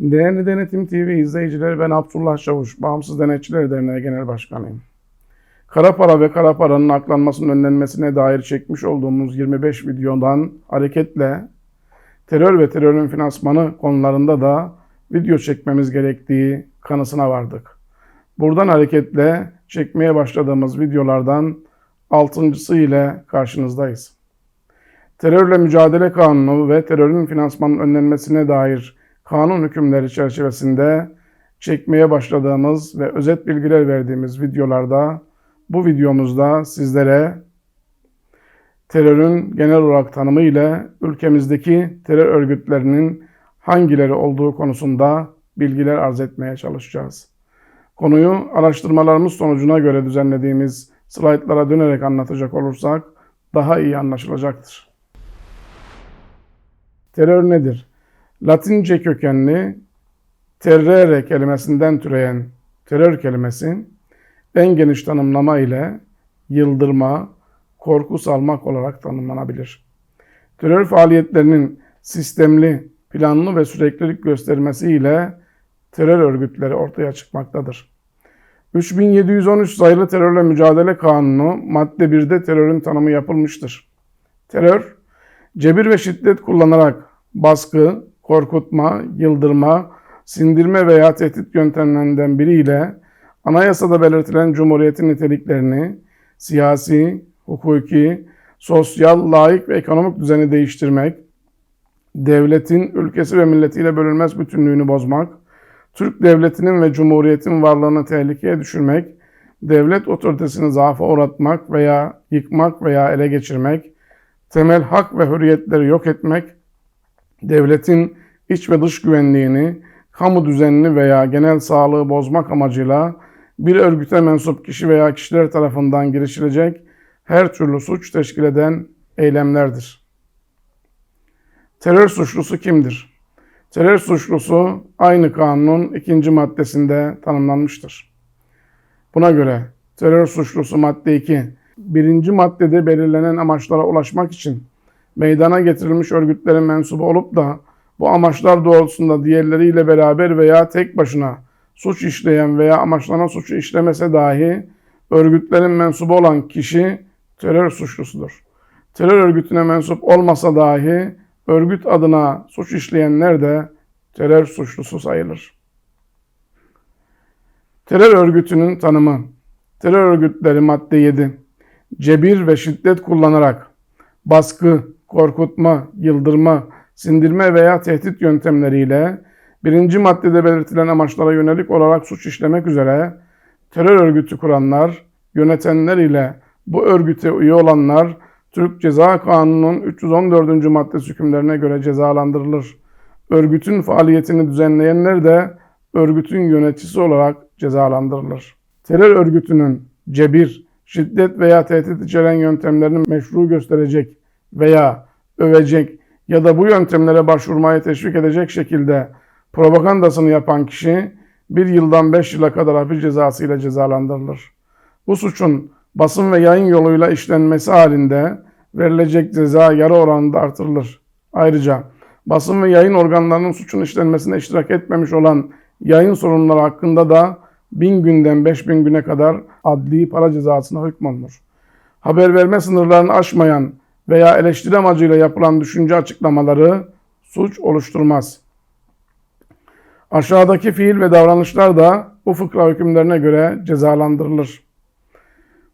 Değerli Denetim TV izleyicileri ben Abdullah Çavuş, Bağımsız Denetçiler Derneği Genel Başkanıyım. Kara para ve kara paranın aklanmasının önlenmesine dair çekmiş olduğumuz 25 videodan hareketle terör ve terörün finansmanı konularında da video çekmemiz gerektiği kanısına vardık. Buradan hareketle çekmeye başladığımız videolardan altıncısı ile karşınızdayız. Terörle Mücadele Kanunu ve terörün finansmanın önlenmesine dair kanun hükümleri çerçevesinde çekmeye başladığımız ve özet bilgiler verdiğimiz videolarda bu videomuzda sizlere terörün genel olarak tanımı ile ülkemizdeki terör örgütlerinin hangileri olduğu konusunda bilgiler arz etmeye çalışacağız. Konuyu araştırmalarımız sonucuna göre düzenlediğimiz slaytlara dönerek anlatacak olursak daha iyi anlaşılacaktır. Terör nedir? Latince kökenli terrere kelimesinden türeyen terör kelimesi en geniş tanımlama ile yıldırma, korku salmak olarak tanımlanabilir. Terör faaliyetlerinin sistemli, planlı ve süreklilik göstermesiyle terör örgütleri ortaya çıkmaktadır. 3713 sayılı terörle mücadele kanunu madde 1'de terörün tanımı yapılmıştır. Terör, cebir ve şiddet kullanarak baskı, korkutma, yıldırma, sindirme veya tehdit yöntemlerinden biriyle anayasada belirtilen cumhuriyetin niteliklerini siyasi, hukuki, sosyal, laik ve ekonomik düzeni değiştirmek, devletin ülkesi ve milletiyle bölünmez bütünlüğünü bozmak, Türk devletinin ve cumhuriyetin varlığını tehlikeye düşürmek, devlet otoritesini zaafa uğratmak veya yıkmak veya ele geçirmek, temel hak ve hürriyetleri yok etmek, devletin iç ve dış güvenliğini, kamu düzenini veya genel sağlığı bozmak amacıyla bir örgüte mensup kişi veya kişiler tarafından girişilecek her türlü suç teşkil eden eylemlerdir. Terör suçlusu kimdir? Terör suçlusu aynı kanunun ikinci maddesinde tanımlanmıştır. Buna göre terör suçlusu madde 2, birinci maddede belirlenen amaçlara ulaşmak için meydana getirilmiş örgütlerin mensubu olup da bu amaçlar doğrultusunda diğerleriyle beraber veya tek başına suç işleyen veya amaçlanan suçu işlemese dahi örgütlerin mensubu olan kişi terör suçlusudur. Terör örgütüne mensup olmasa dahi örgüt adına suç işleyenler de terör suçlusu sayılır. Terör örgütünün tanımı Terör örgütleri madde 7 Cebir ve şiddet kullanarak baskı, korkutma, yıldırma, sindirme veya tehdit yöntemleriyle birinci maddede belirtilen amaçlara yönelik olarak suç işlemek üzere terör örgütü kuranlar, yönetenler ile bu örgüte üye olanlar Türk Ceza Kanunu'nun 314. maddesi hükümlerine göre cezalandırılır. Örgütün faaliyetini düzenleyenler de örgütün yöneticisi olarak cezalandırılır. Terör örgütünün cebir, şiddet veya tehdit içeren yöntemlerini meşru gösterecek veya övecek ya da bu yöntemlere başvurmayı teşvik edecek şekilde propagandasını yapan kişi bir yıldan beş yıla kadar hapis cezası ile cezalandırılır. Bu suçun basın ve yayın yoluyla işlenmesi halinde verilecek ceza yarı oranında artırılır. Ayrıca basın ve yayın organlarının suçun işlenmesine iştirak etmemiş olan yayın sorumluları hakkında da 1000 günden 5000 güne kadar adli para cezasına hükmolunur. Haber verme sınırlarını aşmayan veya eleştiri amacıyla yapılan düşünce açıklamaları suç oluşturmaz. Aşağıdaki fiil ve davranışlar da bu fıkra hükümlerine göre cezalandırılır.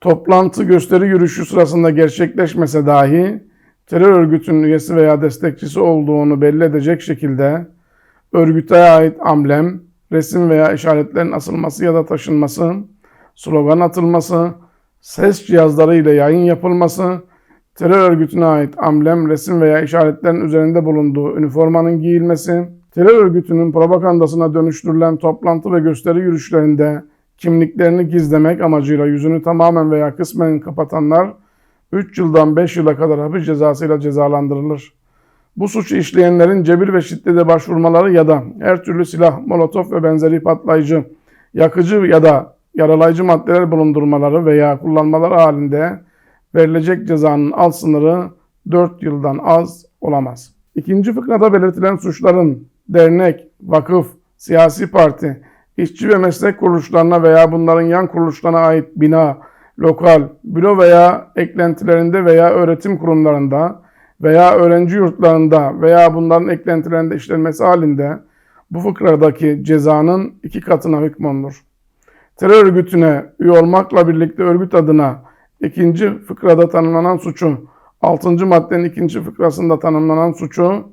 Toplantı, gösteri yürüyüşü sırasında gerçekleşmese dahi terör örgütünün üyesi veya destekçisi olduğunu belli edecek şekilde örgüte ait amblem, resim veya işaretlerin asılması ya da taşınması, slogan atılması, ses cihazları ile yayın yapılması, terör örgütüne ait amblem, resim veya işaretlerin üzerinde bulunduğu üniformanın giyilmesi, terör örgütünün propagandasına dönüştürülen toplantı ve gösteri yürüyüşlerinde kimliklerini gizlemek amacıyla yüzünü tamamen veya kısmen kapatanlar 3 yıldan 5 yıla kadar hapis cezasıyla cezalandırılır. Bu suçu işleyenlerin cebir ve şiddete başvurmaları ya da her türlü silah, molotof ve benzeri patlayıcı, yakıcı ya da yaralayıcı maddeler bulundurmaları veya kullanmaları halinde verilecek cezanın alt sınırı 4 yıldan az olamaz. İkinci fıkrada belirtilen suçların dernek, vakıf, siyasi parti, işçi ve meslek kuruluşlarına veya bunların yan kuruluşlarına ait bina, lokal, büro veya eklentilerinde veya öğretim kurumlarında veya öğrenci yurtlarında veya bunların eklentilerinde işlenmesi halinde bu fıkradaki cezanın iki katına hükmolunur. Terör örgütüne üye olmakla birlikte örgüt adına ikinci fıkrada tanımlanan suçu, 6. maddenin ikinci fıkrasında tanımlanan suçu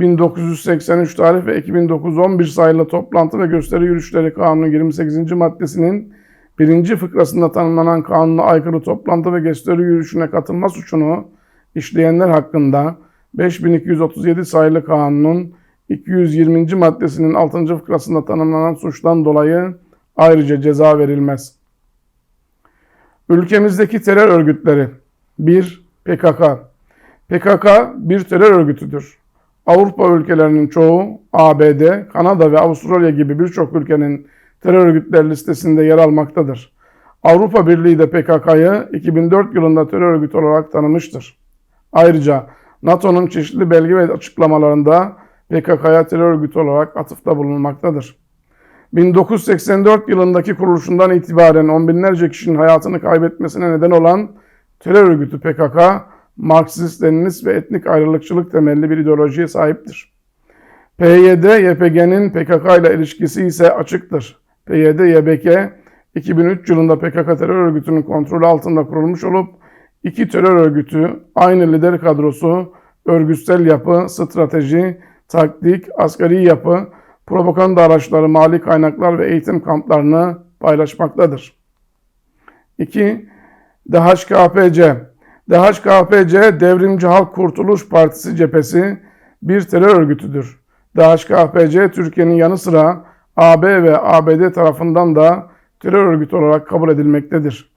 1983 tarih ve 2911 sayılı toplantı ve gösteri yürüyüşleri kanunun 28. maddesinin birinci fıkrasında tanımlanan kanuna aykırı toplantı ve gösteri yürüyüşüne katılma suçunu işleyenler hakkında 5237 sayılı kanunun 220. maddesinin 6. fıkrasında tanımlanan suçtan dolayı ayrıca ceza verilmez. Ülkemizdeki terör örgütleri 1. PKK PKK bir terör örgütüdür. Avrupa ülkelerinin çoğu, ABD, Kanada ve Avustralya gibi birçok ülkenin terör örgütleri listesinde yer almaktadır. Avrupa Birliği de PKK'yı 2004 yılında terör örgütü olarak tanımıştır. Ayrıca NATO'nun çeşitli belge ve açıklamalarında PKK'ya terör örgütü olarak atıfta bulunmaktadır. 1984 yılındaki kuruluşundan itibaren on binlerce kişinin hayatını kaybetmesine neden olan terör örgütü PKK, Marksist, Leninist ve etnik ayrılıkçılık temelli bir ideolojiye sahiptir. PYD, YPG'nin PKK ile ilişkisi ise açıktır. PYD, YBK 2003 yılında PKK terör örgütünün kontrolü altında kurulmuş olup iki terör örgütü, aynı lider kadrosu, örgütsel yapı, strateji, taktik, asgari yapı, propaganda araçları, mali kaynaklar ve eğitim kamplarını paylaşmaktadır. 2. DHKPC DHKPC Devrimci Halk Kurtuluş Partisi cephesi bir terör örgütüdür. DHKPC Türkiye'nin yanı sıra AB ve ABD tarafından da terör örgütü olarak kabul edilmektedir.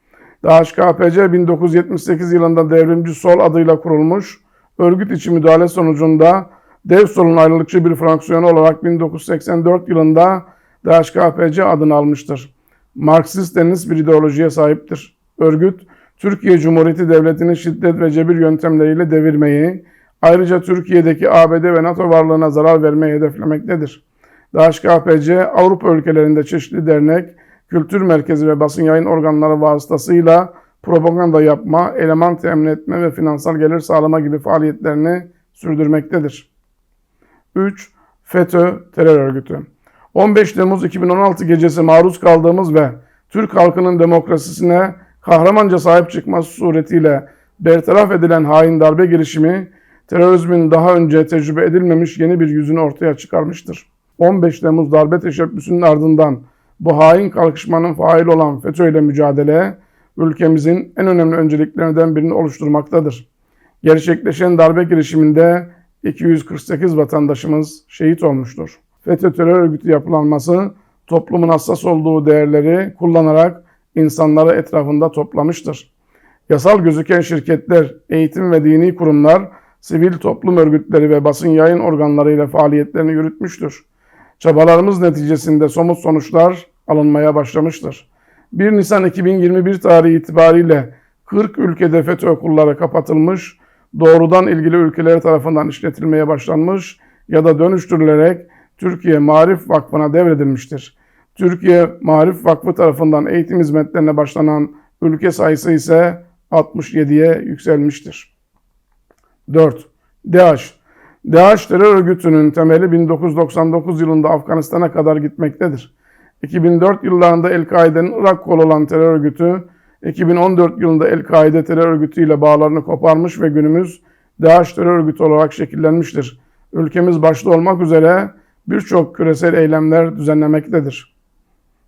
DHKPC 1978 yılında Devrimci Sol adıyla kurulmuş, örgüt içi müdahale sonucunda Dev Sol'un ayrılıkçı bir fraksiyonu olarak 1984 yılında DHKPC adını almıştır. Marksist-Leninist bir ideolojiye sahiptir. Örgüt, Türkiye Cumhuriyeti Devleti'ni şiddet ve cebir yöntemleriyle devirmeyi, ayrıca Türkiye'deki ABD ve NATO varlığına zarar vermeyi hedeflemektedir. DHKPC, Avrupa ülkelerinde çeşitli dernek, kültür merkezi ve basın yayın organları vasıtasıyla propaganda yapma, eleman temin etme ve finansal gelir sağlama gibi faaliyetlerini sürdürmektedir. 3. FETÖ terör örgütü. 15 Temmuz 2016 gecesi maruz kaldığımız ve Türk halkının demokrasisine kahramanca sahip çıkması suretiyle bertaraf edilen hain darbe girişimi terörizmin daha önce tecrübe edilmemiş yeni bir yüzünü ortaya çıkarmıştır. 15 Temmuz darbe teşebbüsünün ardından bu hain kalkışmanın fail olan FETÖ ile mücadele ülkemizin en önemli önceliklerinden birini oluşturmaktadır. Gerçekleşen darbe girişiminde 248 vatandaşımız şehit olmuştur. FETÖ terör örgütü yapılanması toplumun hassas olduğu değerleri kullanarak insanları etrafında toplamıştır. Yasal gözüken şirketler, eğitim ve dini kurumlar, sivil toplum örgütleri ve basın yayın organlarıyla faaliyetlerini yürütmüştür. Çabalarımız neticesinde somut sonuçlar alınmaya başlamıştır. 1 Nisan 2021 tarihi itibariyle 40 ülkede FETÖ okulları kapatılmış, doğrudan ilgili ülkeler tarafından işletilmeye başlanmış ya da dönüştürülerek Türkiye Marif Vakfı'na devredilmiştir. Türkiye Marif Vakfı tarafından eğitim hizmetlerine başlanan ülke sayısı ise 67'ye yükselmiştir. 4. DAEŞ DAEŞ terör örgütünün temeli 1999 yılında Afganistan'a kadar gitmektedir. 2004 yıllarında El-Kaide'nin Irak kolu olan terör örgütü, 2014 yılında El-Kaide terör örgütüyle bağlarını koparmış ve günümüz DAEŞ terör örgütü olarak şekillenmiştir. Ülkemiz başta olmak üzere birçok küresel eylemler düzenlemektedir.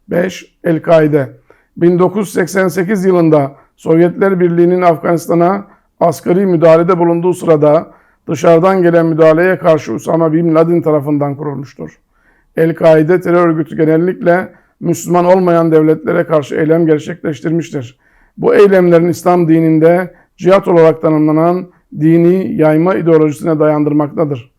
5. El-Kaide 1988 yılında Sovyetler Birliği'nin Afganistan'a asgari müdahalede bulunduğu sırada dışarıdan gelen müdahaleye karşı Usama Bin Laden tarafından kurulmuştur. El-Kaide terör örgütü genellikle Müslüman olmayan devletlere karşı eylem gerçekleştirmiştir. Bu eylemlerin İslam dininde cihat olarak tanımlanan dini yayma ideolojisine dayandırmaktadır.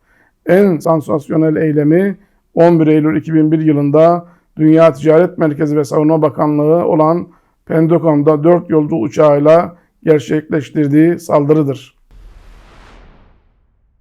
En sansasyonel eylemi 11 Eylül 2001 yılında Dünya Ticaret Merkezi ve Savunma Bakanlığı olan Pentagon'da 4 yolcu uçağıyla gerçekleştirdiği saldırıdır.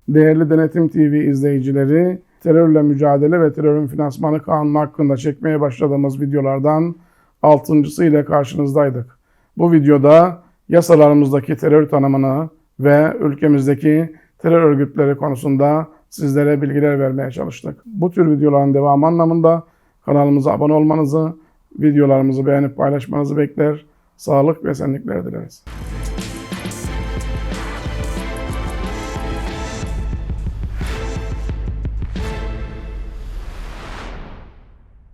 Değerli Denetim TV izleyicileri, terörle mücadele ve terörün finansmanı kanunu hakkında çekmeye başladığımız videolardan altıncısı ile karşınızdaydık. Bu videoda yasalarımızdaki terör tanımını ve ülkemizdeki terör örgütleri konusunda sizlere bilgiler vermeye çalıştık. Bu tür videoların devamı anlamında kanalımıza abone olmanızı, videolarımızı beğenip paylaşmanızı bekler. Sağlık ve esenlikler dileriz.